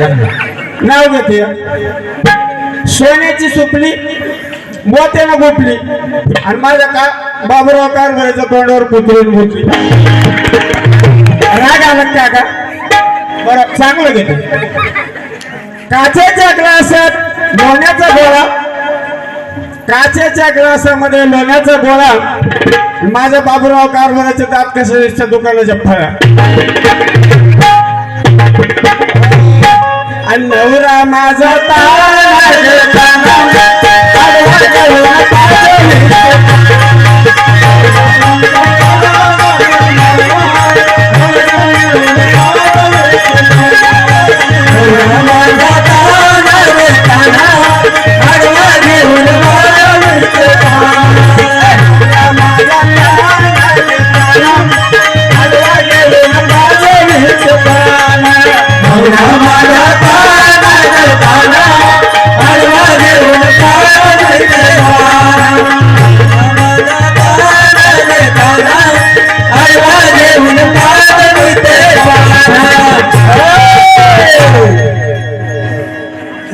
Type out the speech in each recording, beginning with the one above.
नाव घेते. सोन्याची सुपली मोत्यानं गोपली आणि माझ्या का बाबूराव कारभाराच्या तोंडावर पुतळून मुतली राग आला का का बरं चांगलं घेते. काचेच्या ग्लासात लोण्याचा गोळा. काचेच्या ग्लासामध्ये लोण्याचा गोळा. माझ्या बाबूराव कारभाराचे दात कसे दुकानाच्या फळा नवरा माझा तारा घेताना आडवा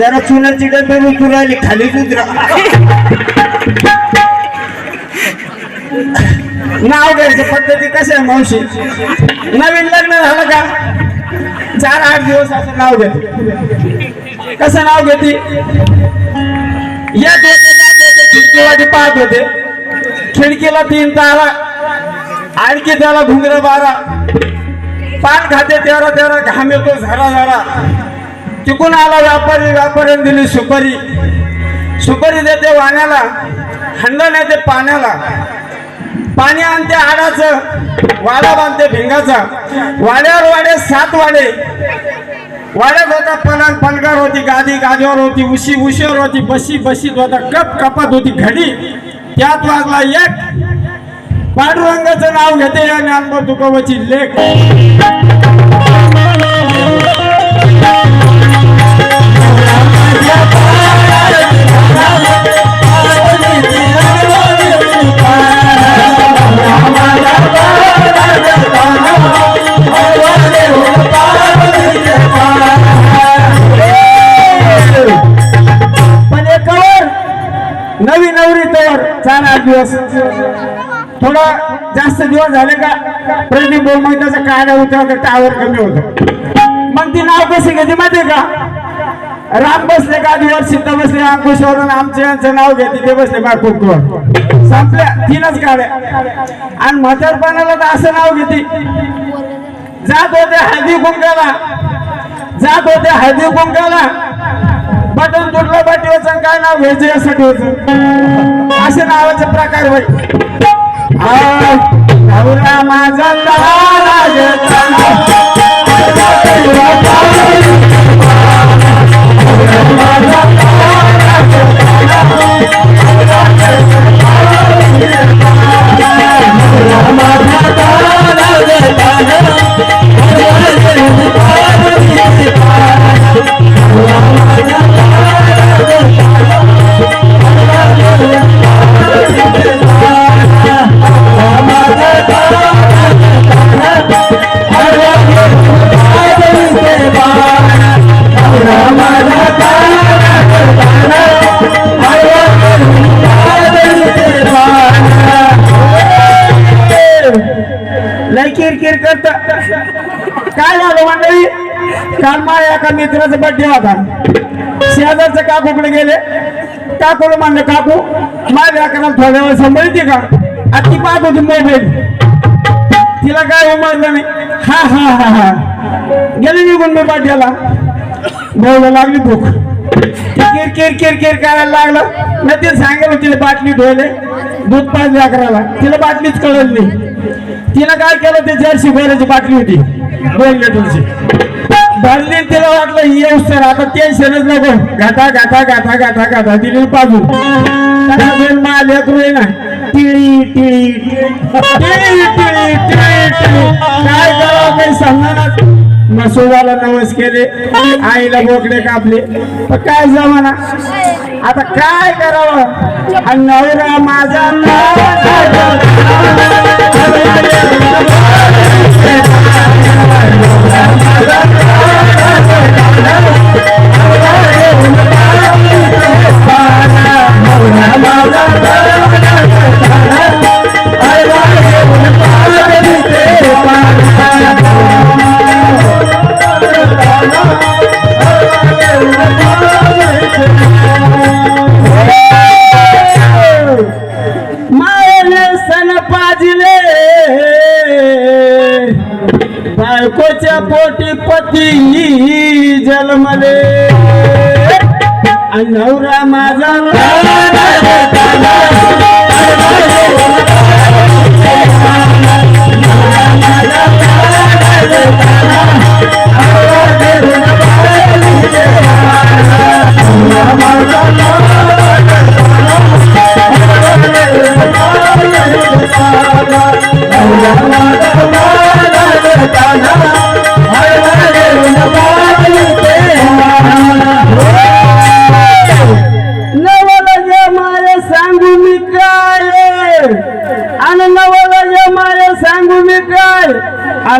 जरा चुनाची डबे उतरू राहिली खाली उतरा नाव घ्यायचं पद्धती कसं आहे मावशी? नवीन लग्न झालं का? चार आठ दिवस असं नाव घेते. कसं नाव घेते? येत होते जात होते पाहत होते. खिडकीला तीन तारा आणखी त्याला घुंगर बारा. पान खाते तेरा तेरा घाम येतो झरा झरा. तिकून आला व्यापारी व्यापाऱ्याने दिली सुपारी. सुपारी देते वाण्याला हंड नेते पाण्याला. पाणी आणते आडाचं वाडा बांधते भिंगाचा. वाड्यावर वाडे सात वाडे. वाड्यात होता पलंग पलंगावर होती गादी गादीवर होती उशी उशीवर होती बशी बशीत होता कप कपात होती घडी. त्यात वाजला एक. पांडुरंगाचं नाव घेते या ज्ञानबोध तुकोबाची लेख. दिवस. थोडा जास्त दिवस झाले का प्रदीप बोल कायदा त्याचा तर टावर कमी होतो. मग ती नाव कशी घेते माहितीये का? राम बसले का दिवस सिद्ध बसले अंकुशवरून आमचे यांचं नाव घेते ते बसले बायकोवर संपल्या तीनच काढ्या आणि म्हातारपणाला तर असं नाव घेते. जात होते हळदी कुंकाला जात होते हळदी कुंकाला बटन तुटलं बटीवरचं काय नाव घ्यायचं यासाठी? असे नावाचे प्रकार होय. माझा मित्राचा बड्डे होता. शेजारचे काकूकडे गेले? काकूला म्हणलं काकू माझ्या एकाला थोड्या वेळ सांभाळते का? आता ती पाहत होती मोबाईल. तिला काय उमरलं नाही. हा हा हा हा. गेले निघून मी बड्डेला भाऊला लागली भूक. किर किर किर किर करायला लागलं. मी ते सांगेल तिला बाटली धुवले दूध पाहिजे अकराला. तिला बाटलीच कळली नाही. तिला काय केलं? ते जर्सी बैलाची बाटली होती. दोन लिटरची भरली आणि तिला वाटलं ही सर आता टेन्शनच नको. गाथा गाथा गाथा गाथा गाथा दिली पाजून त्याला ना. टिळी टिळी टिळी. टिळी टिळी काय करावं काही सांगणार मसोबाला नवस केले आईला बोकडे कापले. पण काय जमाना? आता काय करावं? आणि नवरा माझा मायने तुझ्या पोटी पती जन्मले. नवरा माझा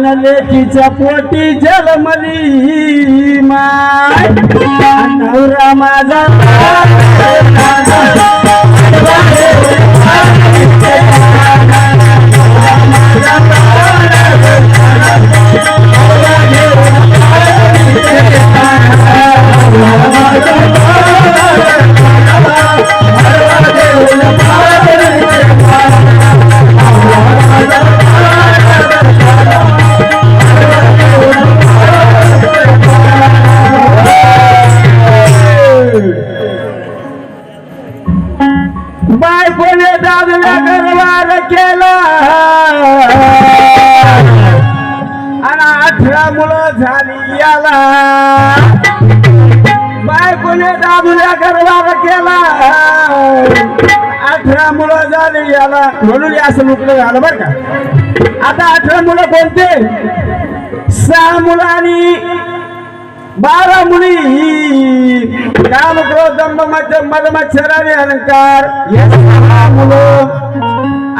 आणि लेकीच्या पोटी जलमली माय. आणि नवरा माझा बायकोने दादूला गरवार केला. आणि अठरा मुलं झाली याला. बायकोने दादूला गरवार केला. अठरा मुलं झाली याला. म्हणून असं लुकलं झालं बरं का. आता अठरा मुलं कोणते? सहा मुलं आणि बारामुनी ही काम क्रोध दंभ मध्य मद अलंकार हे मुलं.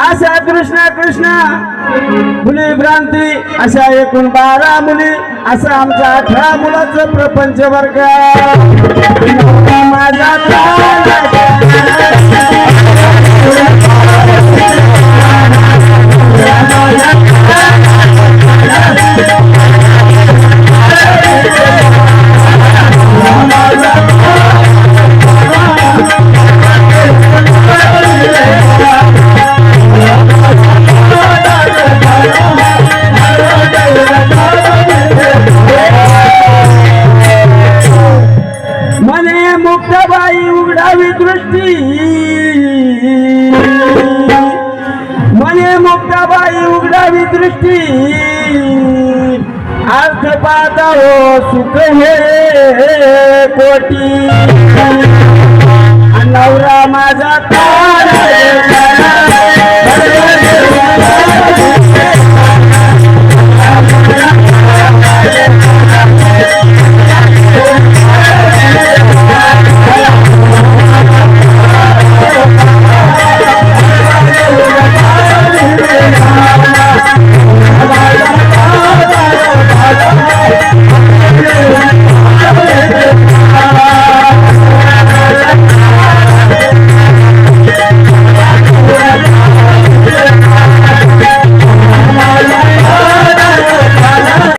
अशा कृष्णा कृष्णा. मुली भ्रांती. अशा एकूण बारा मुली. असं आमचा अठरा मुलाचं प्रपंच वर्ग. माझा बाई उघडावी दृष्टी. म्हणे मुक्ताबाई उघडावी दृष्टी. अर्थ पाहता हो सुख हे कोटी. नवरा माझा तार